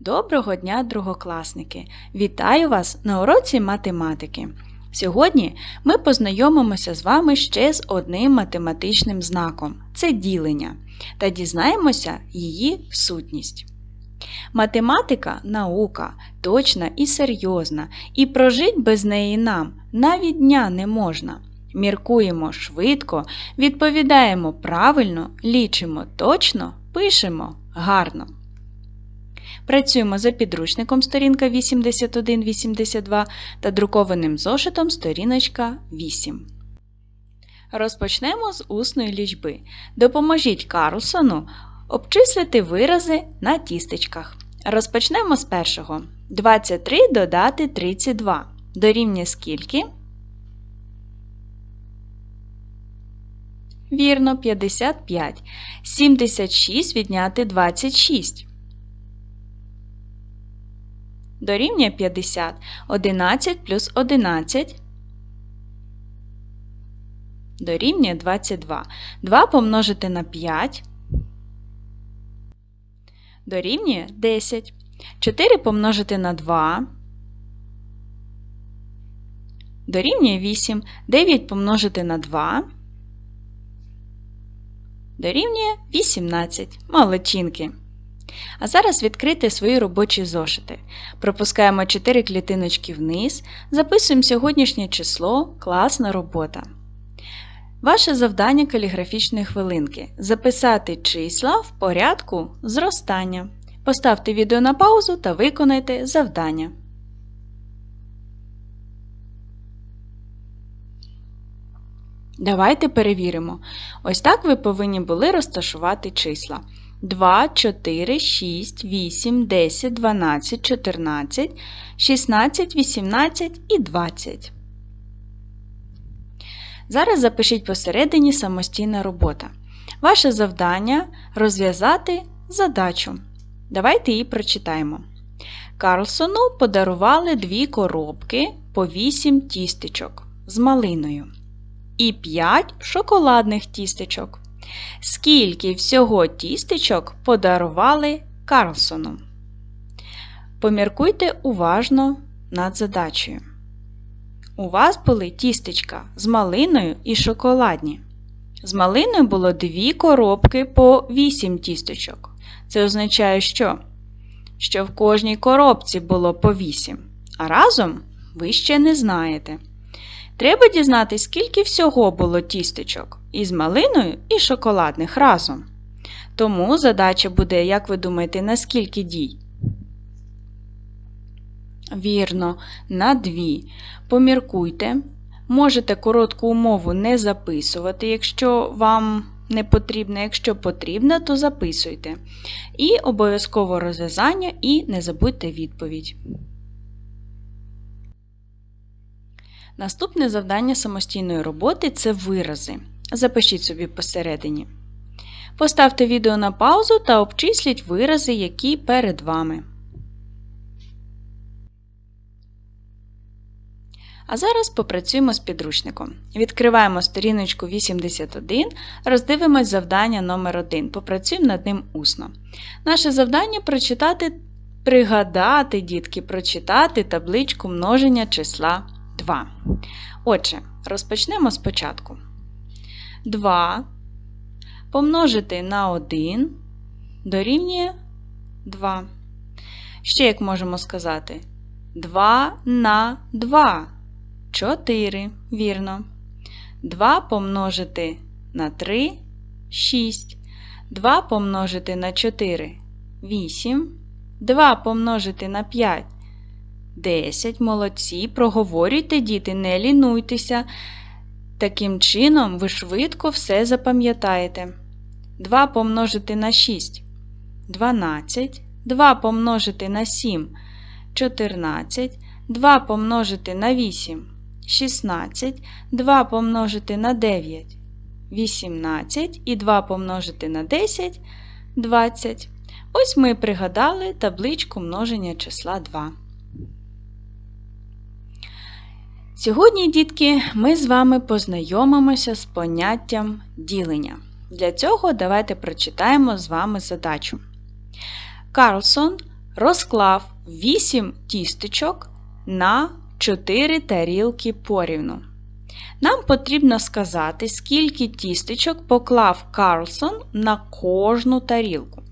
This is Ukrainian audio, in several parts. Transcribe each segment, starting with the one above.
Доброго дня, другокласники! Вітаю вас на уроці математики. Сьогодні ми познайомимося з вами ще з одним математичним знаком це ділення, та дізнаємося її сутність. Математика наука точна і серйозна, і прожить без неї нам навіть дня не можна. Міркуємо швидко, відповідаємо правильно, лічимо точно, пишемо гарно. Працюємо за підручником сторінка 81-82 та друкованим зошитом сторіночка 8. Розпочнемо з усної лічби. Допоможіть Карлсону обчислити вирази на тістечках. Розпочнемо з першого. 23 додати 32. Дорівнює скільки? Вірно, 55. 76 відняти 26. Дорівнює 50. 11 плюс 11. Дорівнює 22. 2 помножити на 5. Дорівнює 10. 4 помножити на 2. Дорівнює 8. 9 помножити на 2. Дорівнює 18. Молодчинки. А зараз відкрити свої робочі зошити. Пропускаємо 4 клітиночки вниз, записуємо сьогоднішнє число, класна робота. Ваше завдання каліграфічної хвилинки записати числа в порядку зростання. Поставте відео на паузу та виконайте завдання. Давайте перевіримо. Ось так ви повинні були розташувати числа. 2, 4, 6, 8, 10, 12, 14, 16, 18 і 20. Зараз запишіть посередині самостійна робота. Ваше завдання розв'язати задачу. Давайте її прочитаємо. Карлсону подарували дві коробки по 8 тістечок з малиною і 5 шоколадних тістечок. Скільки всього тістечок подарували Карлсону? Поміркуйте уважно над задачею. У вас були тістечка з малиною і шоколадні. З малиною було дві коробки по 8 тістечок. Це означає, що? Що в кожній коробці було по 8, а разом ви ще не знаєте. Треба дізнатися, скільки всього було тістечок із малиною і шоколадних разом. Тому задача буде, як ви думаєте, на скільки дій? Вірно, на дві. Поміркуйте. Можете коротку умову не записувати, якщо вам не потрібно, якщо потрібно, то записуйте. І обов'язково розв'язання і не забудьте відповідь. Наступне завдання самостійної роботи це вирази. Запишіть собі посередині. Поставте відео на паузу та обчисліть вирази, які перед вами. А зараз попрацюємо з підручником. Відкриваємо сторіночку 81, роздивимось завдання номер 1 Попрацюємо над ним усно. Наше завдання прочитати, пригадати, дітки, прочитати табличку множення числа 2. Отже, розпочнемо спочатку. 2 помножити на 1 дорівнює 2. Ще як можемо сказати? 2 на 2. 4. Вірно. 2 помножити на 3 6. 2 помножити на 4 8. 2 помножити на 5 10. Молодці. Проговорюйте, діти, не лінуйтеся. Таким чином, ви швидко все запам'ятаєте. 2 помножити на 6 12. 2 помножити на 7 14. 2 помножити на 8 16. 2 помножити на 9 18 і 2 помножити на 10 20. Ось ми пригадали табличку множення числа 2. Сьогодні, дітки, ми з вами познайомимося з поняттям ділення. Для цього давайте прочитаємо з вами задачу. Карлсон розклав 8 тістечок на 4 тарілки порівну. Нам потрібно сказати, скільки тістечок поклав Карлсон на кожну тарілку.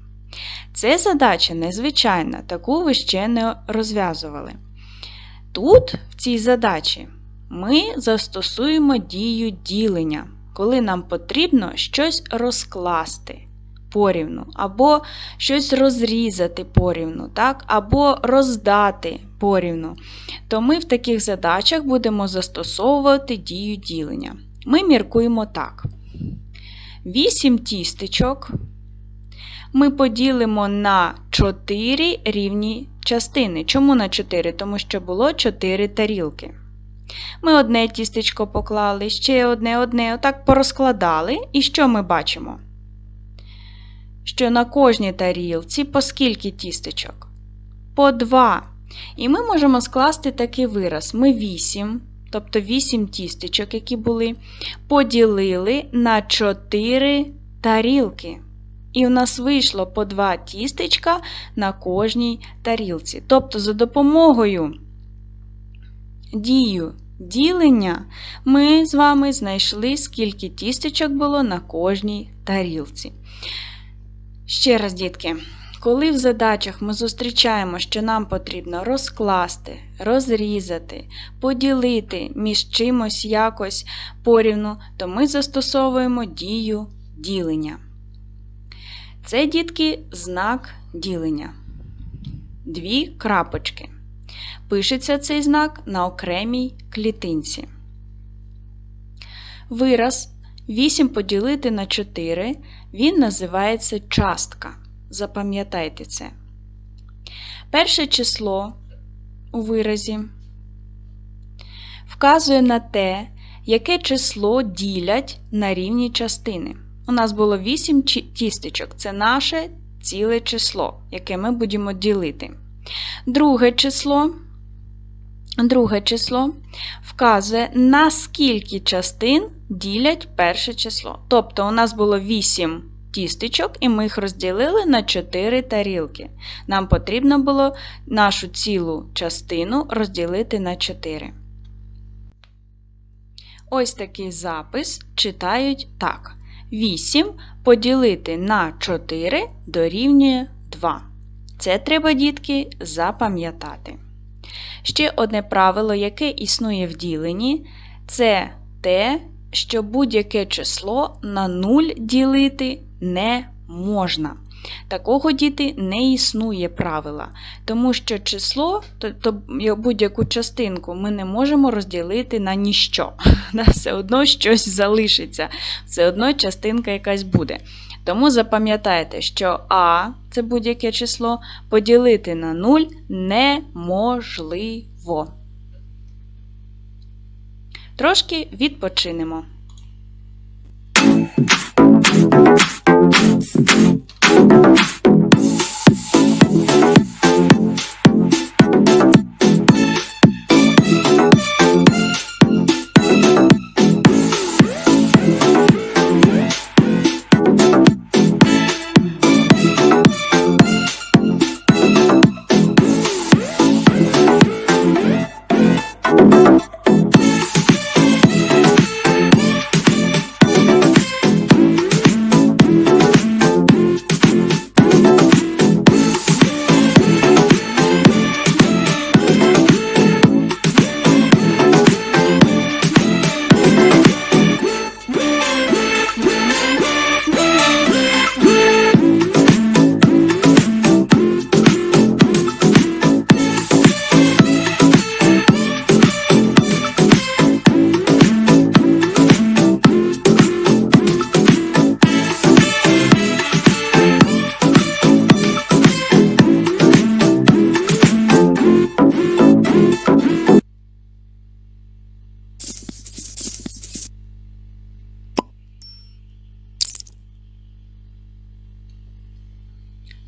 Це задача незвичайна, таку ви ще не розв'язували. Тут, в цій задачі, ми застосуємо дію ділення, коли нам потрібно щось розкласти порівну, або щось розрізати порівну, так? або роздати порівну. То ми в таких задачах будемо застосовувати дію ділення. Ми міркуємо так. 8 тістечок ми поділимо на 4 рівні частини. Чому на 4? Тому що було 4 тарілки. Ми одне тістечко поклали, ще одне, одне, отак порозкладали. І що ми бачимо? Що на кожній тарілці по скільки тістечок? По 2. І ми можемо скласти такий вираз. Ми 8, тобто 8 тістечок, які були, поділили на 4 тарілки. І в нас вийшло по 2 тістечка на кожній тарілці. Тобто, за допомогою дію ділення ми з вами знайшли, скільки тістечок було на кожній тарілці. Ще раз, дітки, коли в задачах ми зустрічаємо, що нам потрібно розкласти, розрізати, поділити між чимось якось порівну, то ми застосовуємо дію ділення. Це, дітки, знак ділення. Дві крапочки. Пишеться цей знак на окремій клітинці. Вираз 8 поділити на 4, він називається частка. Запам'ятайте це. Перше число у виразі вказує на те, яке число ділять на рівні частини. У нас було 8 тістечок. Це наше ціле число, яке ми будемо ділити. Друге число друге число вказує, на скільки частин ділять перше число. Тобто, у нас було 8 тістечок, і ми їх розділили на 4 тарілки. Нам потрібно було нашу цілу частину розділити на 4. Ось такий запис читають так. 8 поділити на 4 дорівнює 2. Це треба, дітки, запам'ятати. Ще одне правило, яке існує в діленні, це те, що будь-яке число на 0 ділити не можна. Такого діти не існує правила, тому що число, тобто будь-яку частинку ми не можемо розділити на ніщо. Все одно щось залишиться, все одно частинка якась буде. Тому запам'ятайте, що А це будь-яке число поділити на 0 неможливо. Трошки відпочинемо.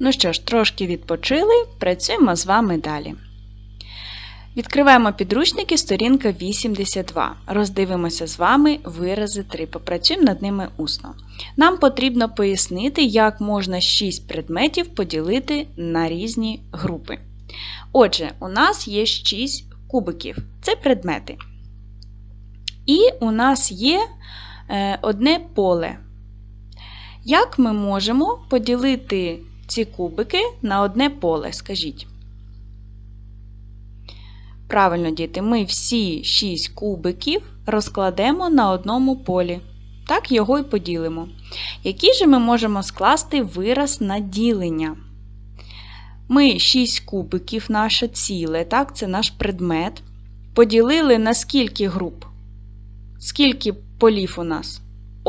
Ну що ж, трошки відпочили, працюємо з вами далі. Відкриваємо підручники, сторінка 82. Роздивимося з вами вирази 3. Попрацюємо над ними усно. Нам потрібно пояснити, як можна 6 предметів поділити на різні групи. Отже, у нас є 6 кубиків. Це предмети. І у нас є е, одне поле. Як ми можемо поділити ці кубики на одне поле? Скажіть. Правильно, діти, ми всі 6 кубиків розкладемо на одному полі. Так його і поділимо. Який же ми можемо скласти вираз на ділення? Ми 6 кубиків, наше ціле, так, це наш предмет. Поділили на скільки груп? Скільки полів у нас?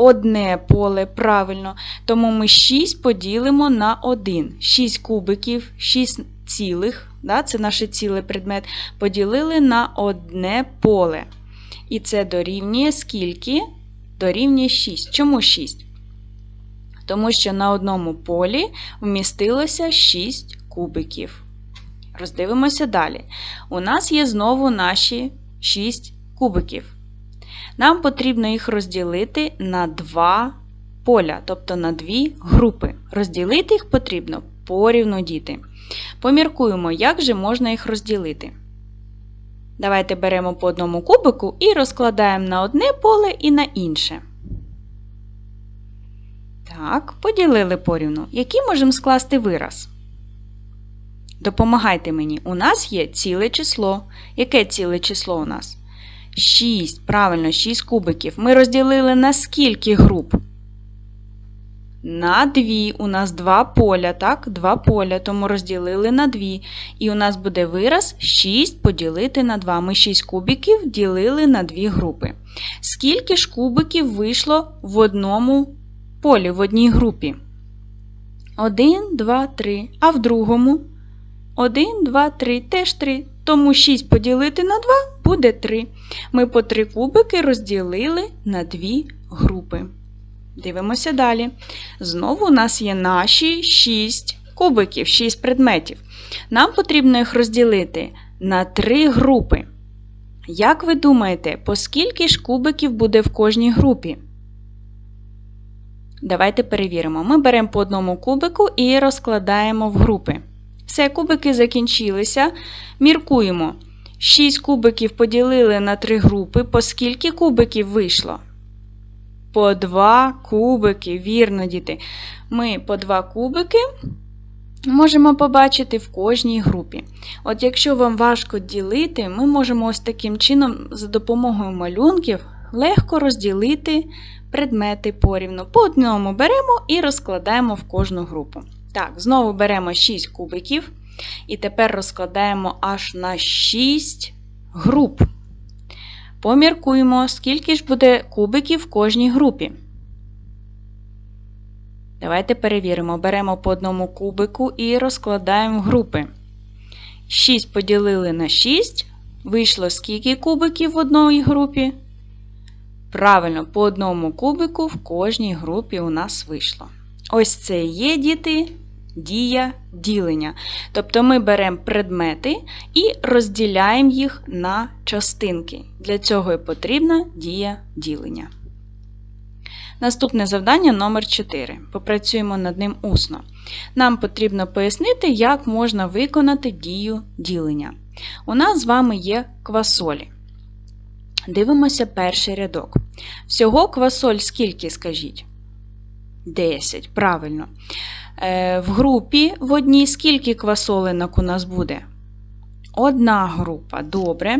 Одне поле, правильно. Тому ми 6 поділимо на 1. 6 кубиків, 6 цілих, да, це наш цілий предмет, поділили на одне поле. І це дорівнює скільки? Дорівнює 6. Чому 6? Тому що на одному полі вмістилося 6 кубиків. Роздивимося далі. У нас є знову наші 6 кубиків. Нам потрібно їх розділити на два поля, тобто на дві групи. Розділити їх потрібно порівну діти. Поміркуємо, як же можна їх розділити. Давайте беремо по одному кубику і розкладаємо на одне поле і на інше. Так, поділили порівну. Який можемо скласти вираз? Допомагайте мені. У нас є ціле число. Яке ціле число у нас? 6. Правильно, 6 кубиків. Ми розділили на скільки груп? На 2. У нас два поля, так? Два поля, тому розділили на 2. І у нас буде вираз 6 поділити на 2. Ми 6 кубиків ділили на 2 групи. Скільки ж кубиків вийшло в одному полі, в одній групі? 1, 2, 3. А в другому? 1, 2, 3, теж 3. Тому 6 поділити на 2 буде 3. Ми по 3 кубики розділили на 2 групи. Дивимося далі. Знову у нас є наші 6 кубиків, 6 предметів. Нам потрібно їх розділити на 3 групи. Як ви думаєте, по скільки ж кубиків буде в кожній групі? Давайте перевіримо. Ми беремо по одному кубику і розкладаємо в групи. Все, кубики закінчилися. Міркуємо. 6 кубиків поділили на 3 групи. По скільки кубиків вийшло? По 2 кубики, вірно, діти. Ми по 2 кубики можемо побачити в кожній групі. От якщо вам важко ділити, ми можемо ось таким чином, за допомогою малюнків, легко розділити предмети порівну. По одному беремо і розкладаємо в кожну групу. Так, знову беремо 6 кубиків. І тепер розкладаємо аж на 6 груп. Поміркуємо, скільки ж буде кубиків в кожній групі. Давайте перевіримо. Беремо по одному кубику і розкладаємо групи. 6 поділили на 6. Вийшло скільки кубиків в одній групі? Правильно, по одному кубику в кожній групі у нас вийшло. Ось це є діти дія ділення. Тобто ми беремо предмети і розділяємо їх на частинки. Для цього і потрібна дія ділення. Наступне завдання номер 4. Попрацюємо над ним усно. Нам потрібно пояснити, як можна виконати дію ділення. У нас з вами є квасолі. Дивимося перший рядок. Всього квасоль скільки, скажіть? 10. Правильно. Е, в групі в одній скільки квасолинок у нас буде? Одна група. Добре.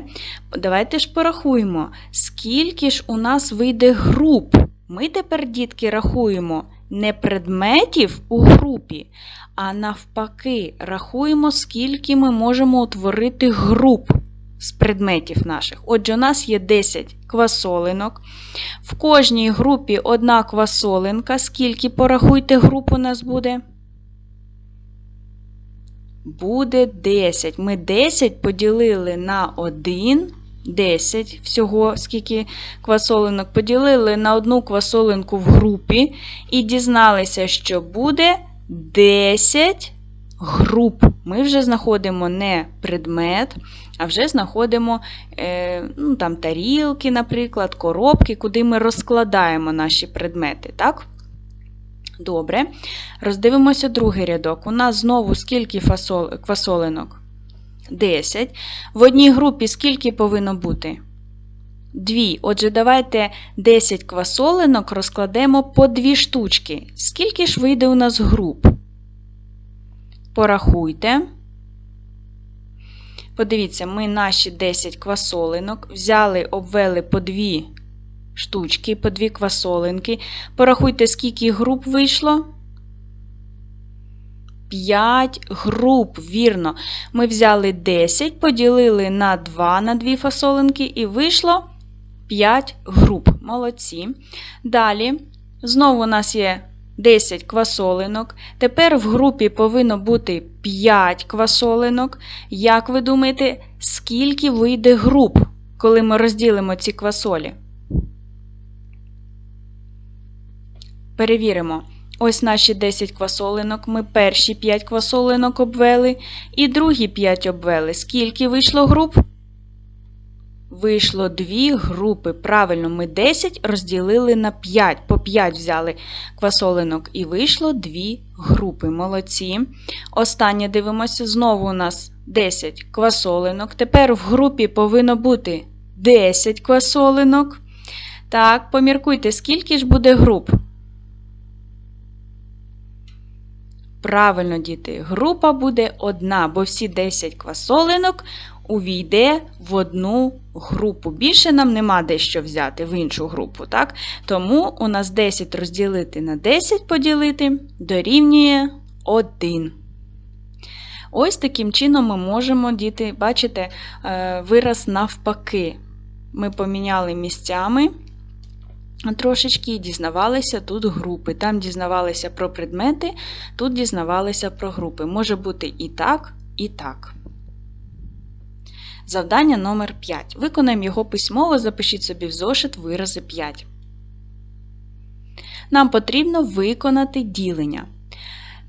Давайте ж порахуємо, скільки ж у нас вийде груп. Ми тепер, дітки, рахуємо не предметів у групі, а навпаки, рахуємо, скільки ми можемо утворити груп з предметів наших. Отже, у нас є 10 квасолинок. В кожній групі одна квасолинка. Скільки порахуйте груп у нас буде? Буде 10. Ми 10 поділили на 1. 10 всього, скільки квасолинок поділили на одну квасолинку в групі і дізналися, що буде 10 груп. Ми вже знаходимо не предмет, а вже знаходимо е, ну, там, тарілки, наприклад, коробки, куди ми розкладаємо наші предмети. так? Добре. Роздивимося другий рядок. У нас знову скільки фасол... квасолинок? 10. В одній групі скільки повинно бути? 2. Отже, давайте 10 квасолинок розкладемо по 2 штучки. Скільки ж вийде у нас груп? Порахуйте. Подивіться, ми наші 10 квасолинок взяли, обвели по 2 штучки, по 2 квасолинки. Порахуйте, скільки груп вийшло. 5 груп, вірно. Ми взяли 10, поділили на 2 на 2 фасолинки і вийшло 5 груп. Молодці. Далі, знову у нас є 10 квасолинок. Тепер в групі повинно бути 5 квасолинок. Як ви думаєте, скільки вийде груп, коли ми розділимо ці квасолі? Перевіримо. Ось наші 10 квасолинок. Ми перші 5 квасолинок обвели і другі 5 обвели. Скільки вийшло груп? Вийшло 2 групи. Правильно, ми 10 розділили на 5. По 5 взяли квасолинок і вийшло 2 групи. Молодці. Останнє дивимося, знову у нас 10 квасолинок. Тепер в групі повинно бути 10 квасолинок. Так, поміркуйте, скільки ж буде груп? Правильно, діти, група буде одна, бо всі 10 квасолинок увійде в одну групу. Більше нам нема де що взяти в іншу групу. так? Тому у нас 10 розділити на 10 поділити дорівнює 1. Ось таким чином ми можемо, діти, бачите, е, вираз навпаки. Ми поміняли місцями трошечки дізнавалися тут групи. Там дізнавалися про предмети, тут дізнавалися про групи. Може бути і так, і так. Завдання номер 5. Виконаємо його письмово, запишіть собі в зошит вирази 5. Нам потрібно виконати ділення.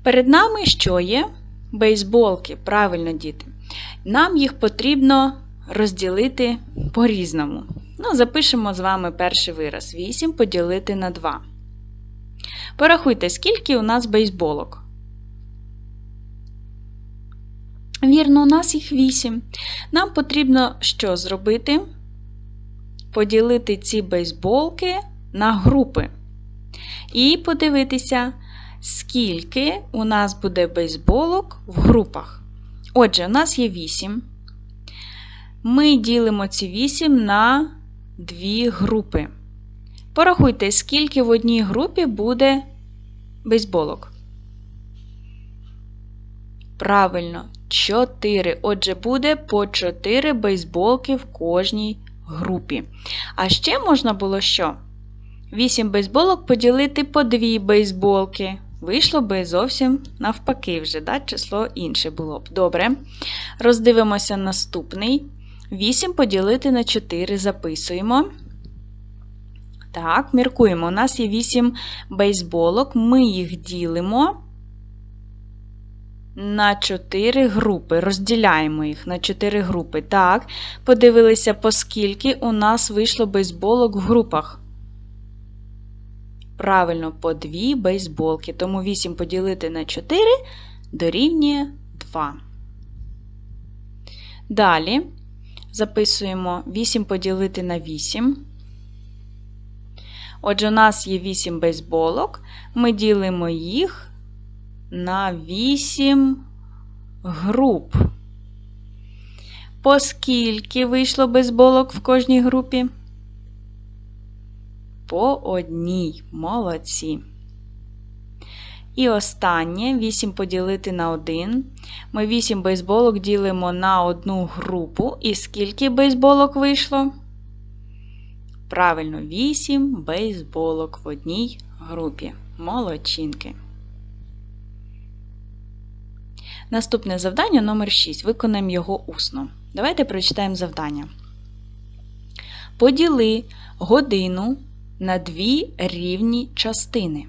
Перед нами що є? Бейсболки, правильно, діти. Нам їх потрібно розділити по-різному. Ну, Запишемо з вами перший вираз. 8 поділити на 2. Порахуйте, скільки у нас бейсболок. Вірно, у нас їх 8. Нам потрібно що зробити? Поділити ці бейсболки на групи. І подивитися, скільки у нас буде бейсболок в групах. Отже, у нас є 8. Ми ділимо ці 8 на дві групи. Порахуйте, скільки в одній групі буде бейсболок. Правильно, 4. Отже, буде по 4 бейсболки в кожній групі. А ще можна було що? 8 бейсболок поділити по 2 бейсболки. Вийшло би зовсім навпаки, вже, да? число інше було б. Добре. Роздивимося наступний. 8 поділити на 4 записуємо. Так, міркуємо. У нас є 8 бейсболок, ми їх ділимо на 4 групи. Розділяємо їх на 4 групи. Так, подивилися, по у нас вийшло бейсболок в групах. Правильно, по 2 бейсболки. Тому 8 поділити на 4 дорівнює 2. Далі. Записуємо 8 поділити на 8. Отже, у нас є 8 бейсболок. Ми ділимо їх на 8 груп. Поскільки вийшло бейсболок в кожній групі? По одній. Молодці. І останнє 8 поділити на 1. Ми 8 бейсболок ділимо на одну групу. І скільки бейсболок вийшло? Правильно, 8 бейсболок в одній групі. Молодчинки. Наступне завдання номер 6. Виконаємо його усно. Давайте прочитаємо завдання. Поділи годину на дві рівні частини.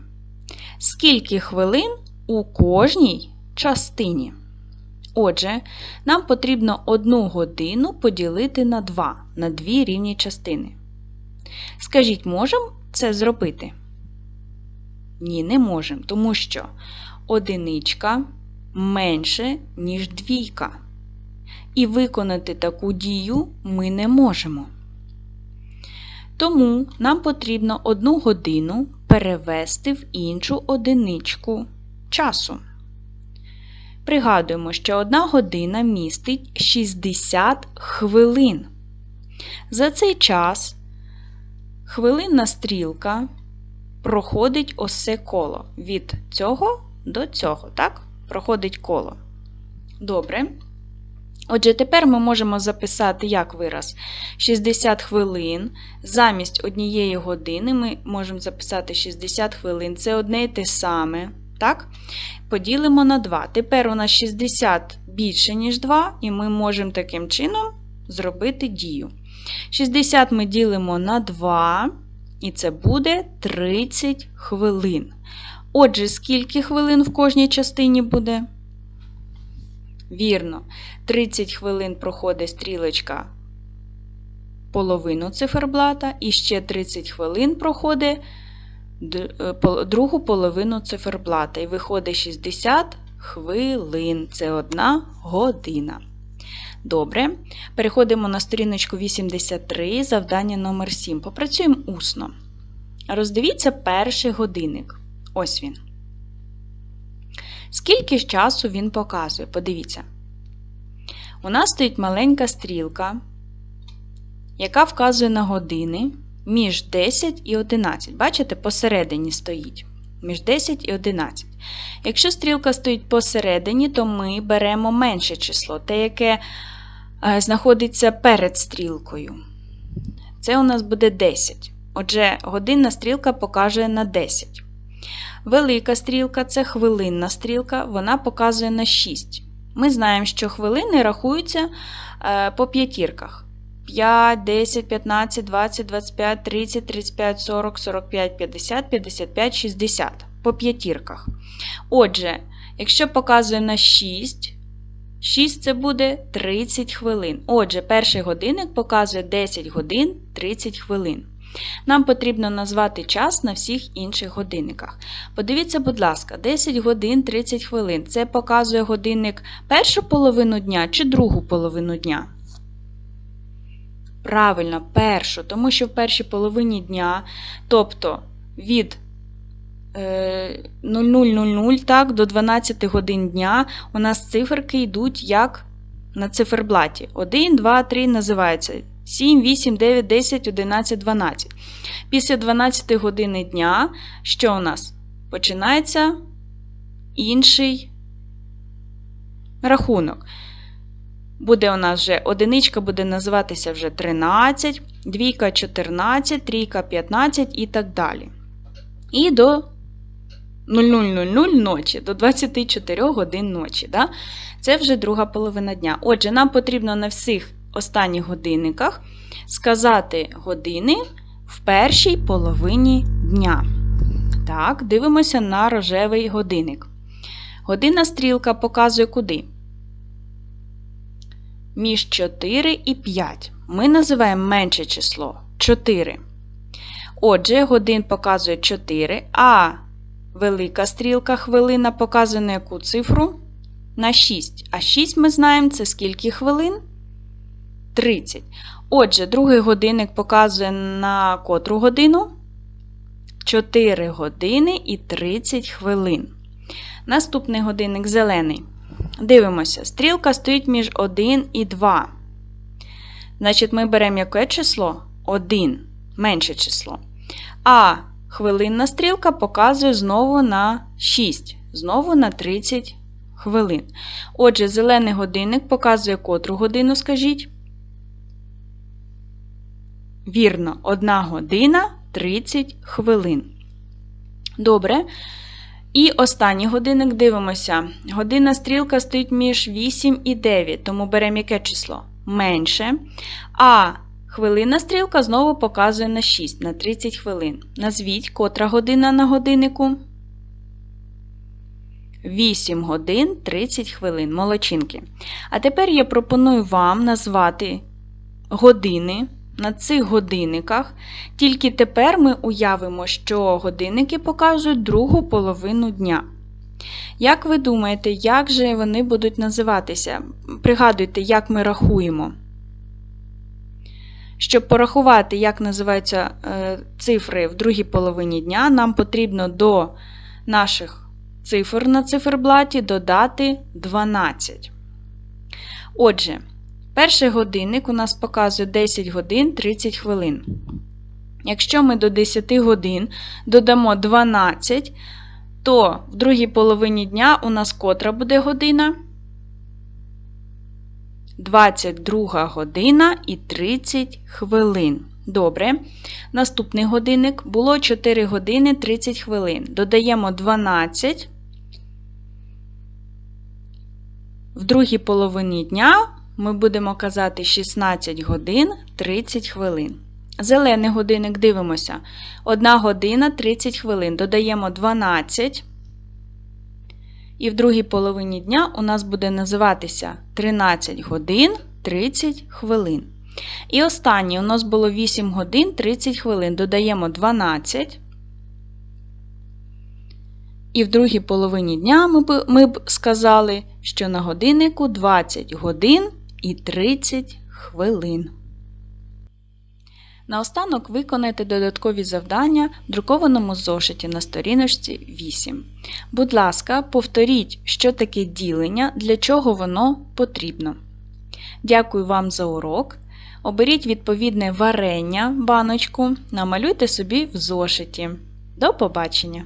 Скільки хвилин у кожній частині. Отже, нам потрібно одну годину поділити на 2, на дві рівні частини. Скажіть, можемо це зробити? Ні, не можемо, тому що одиничка менше, ніж двійка. І виконати таку дію ми не можемо. Тому нам потрібно одну годину перевести в іншу одиничку часу. Пригадуємо, що одна година містить 60 хвилин. За цей час хвилинна стрілка проходить осе коло від цього до цього, так? Проходить коло. Добре. Отже, тепер ми можемо записати як вираз 60 хвилин. Замість однієї години ми можемо записати 60 хвилин. Це одне і те саме. Так? Поділимо на 2. Тепер у нас 60 більше, ніж 2, і ми можемо таким чином зробити дію. 60 ми ділимо на 2, і це буде 30 хвилин. Отже, скільки хвилин в кожній частині буде? Вірно, 30 хвилин проходить стрілочка половину циферблата, і ще 30 хвилин проходить другу половину циферблата. І виходить 60 хвилин. Це одна година. Добре. Переходимо на сторіночку 83, завдання номер 7. Попрацюємо усно. Роздивіться перший годинник. Ось він. Скільки ж часу він показує? Подивіться. У нас стоїть маленька стрілка, яка вказує на години між 10 і 11. Бачите, посередині стоїть. Між 10 і 11. Якщо стрілка стоїть посередині, то ми беремо менше число, те, яке е, знаходиться перед стрілкою. Це у нас буде 10. Отже, годинна стрілка показує на 10. Велика стрілка це хвилинна стрілка, вона показує на 6. Ми знаємо, що хвилини рахуються е, по п'ятірках. 5, 10, 15, 20, 25, 30, 35, 40, 45, 50, 55, 60 по п'ятірках. Отже, якщо показує на 6, 6 це буде 30 хвилин. Отже, перший годинник показує 10 годин 30 хвилин. Нам потрібно назвати час на всіх інших годинниках. Подивіться, будь ласка, 10 годин 30 хвилин. Це показує годинник першу половину дня чи другу половину дня? Правильно, першу, тому що в першій половині дня, тобто від 0000 е, так, до 12 годин дня, у нас циферки йдуть як на циферблаті. 1, 2, 3 називається 7, 8, 9, 10, 11, 12. Після 12 години дня, що у нас? Починається інший рахунок. Буде у нас вже одиничка буде називатися вже 13, двійка 14, трійка 15 і так далі. І до 0000 ночі, до 24 годин ночі. Да? Це вже друга половина дня. Отже, нам потрібно на всіх останніх годинниках сказати години в першій половині дня. Так, дивимося на рожевий годинник. Годинна стрілка показує куди? Між 4 і 5. Ми називаємо менше число 4. Отже, годин показує 4, а велика стрілка хвилина показує на яку цифру? На 6. А 6 ми знаємо, це скільки хвилин? 30. Отже, другий годинник показує на котру годину? 4 години і 30 хвилин. Наступний годинник зелений. Дивимося, стрілка стоїть між 1 і 2. Значить, ми беремо яке число? 1, менше число. А хвилинна стрілка показує знову на 6, знову на 30 хвилин. Отже, зелений годинник показує котру годину, скажіть? Вірно, 1 година 30 хвилин. Добре. І останній годинник дивимося. Година стрілка стоїть між 8 і 9, тому беремо яке число? Менше. А хвилина стрілка знову показує на 6 на 30 хвилин. Назвіть котра година на годиннику? 8 годин 30 хвилин. Молодчинки. А тепер я пропоную вам назвати години на цих годинниках. Тільки тепер ми уявимо, що годинники показують другу половину дня. Як ви думаєте, як же вони будуть називатися? Пригадуйте, як ми рахуємо. Щоб порахувати, як називаються е, цифри в другій половині дня, нам потрібно до наших цифр на циферблаті додати 12. Отже, перший годинник у нас показує 10 годин 30 хвилин. Якщо ми до 10 годин додамо 12, то в другій половині дня у нас котра буде година? 22 година і 30 хвилин. Добре. Наступний годинник було 4 години 30 хвилин. Додаємо 12. В другій половині дня ми будемо казати 16 годин 30 хвилин. Зелений годинник дивимося. 1 година 30 хвилин. Додаємо 12. І в другій половині дня у нас буде називатися 13 годин 30 хвилин. І останнє у нас було 8 годин 30 хвилин. Додаємо 12. І в другій половині дня ми б, ми б сказали, що на годиннику 20 годин і 30 хвилин. Наостанок виконайте додаткові завдання в друкованому зошиті на сторіночці 8. Будь ласка, повторіть, що таке ділення, для чого воно потрібно. Дякую вам за урок. Оберіть відповідне варення баночку, намалюйте собі в зошиті. До побачення!